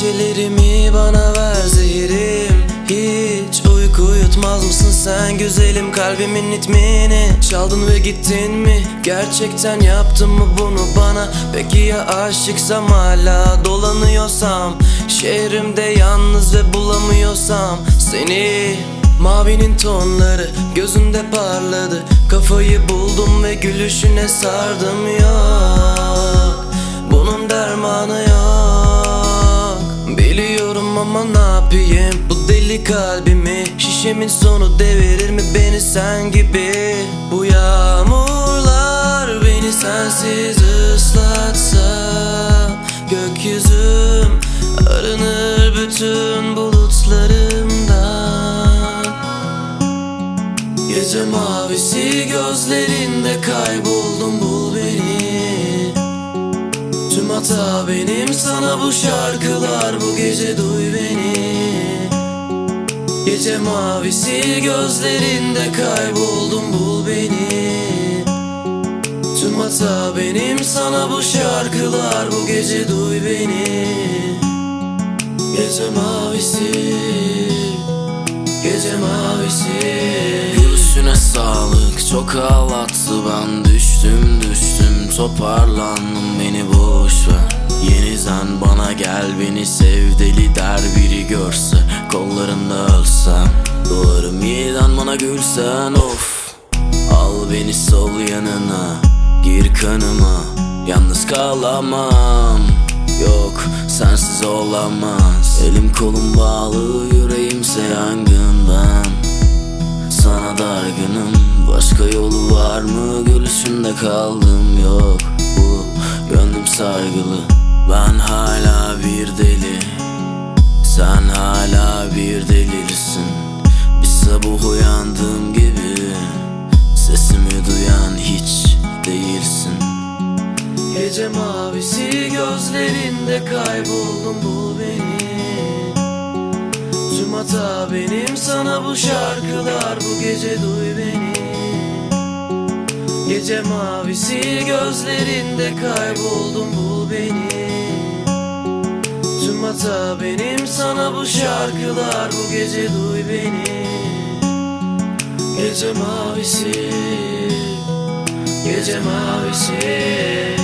Gecelerimi bana ver zehirim. Hiç uyku uyutmaz mısın sen güzelim? Kalbimin ritmini Çaldın ve gittin mi? Gerçekten yaptın mı bunu bana? Peki ya aşıksam hala dolanıyorsam? Şehrimde yalnız ve bulamıyorsam? Seni Mavinin tonları gözünde parladı. Kafayı buldum ve gülüşüne sardım yok ama ne yapayım? Bu deli kalbimi Şişemin sonu devirir mi beni sen gibi? Bu yağmurlar beni sensiz ıslatsa Gökyüzüm arınır bütün bulutlarımdan. Gece mavisi gözlerinde Hata benim sana bu şarkılar bu gece duy beni. Gece mavisi gözlerinde kayboldum bul beni. Tüm hata benim sana bu şarkılar bu gece duy beni. Gece mavisi Gece mavisi. Gülüşüne sağlık çok ağlattı. Ben düştüm düştüm toparlandım. Beni boş ver Yeniden bana gel beni sev deli der biri görse Kollarında ölsem. Doğarım yeniden bana gülsen of. Al beni sol yanına Gir kanıma. Yalnız kalamam. Yok sensiz olamaz. Elim kolum bağlı yüreğimse yangından Sana dargınım Başka yolu var mı? Gülüşünde kaldım yok. Bu gönlüm sargılı Ben hala bir deli. Sen hala bir delirsin Bir sabah uyandığım gibi Sesimi duyan hiç değilsin. Gece mavisi gözlerinde kayboldum bul beni. Tüm hata benim sana bu şarkılar bu gece duy beni. Gece mavisi gözlerinde kayboldum bul beni hata benim sana bu şarkılar. Bu gece duy beni. Gece mavisi. Gece mavisi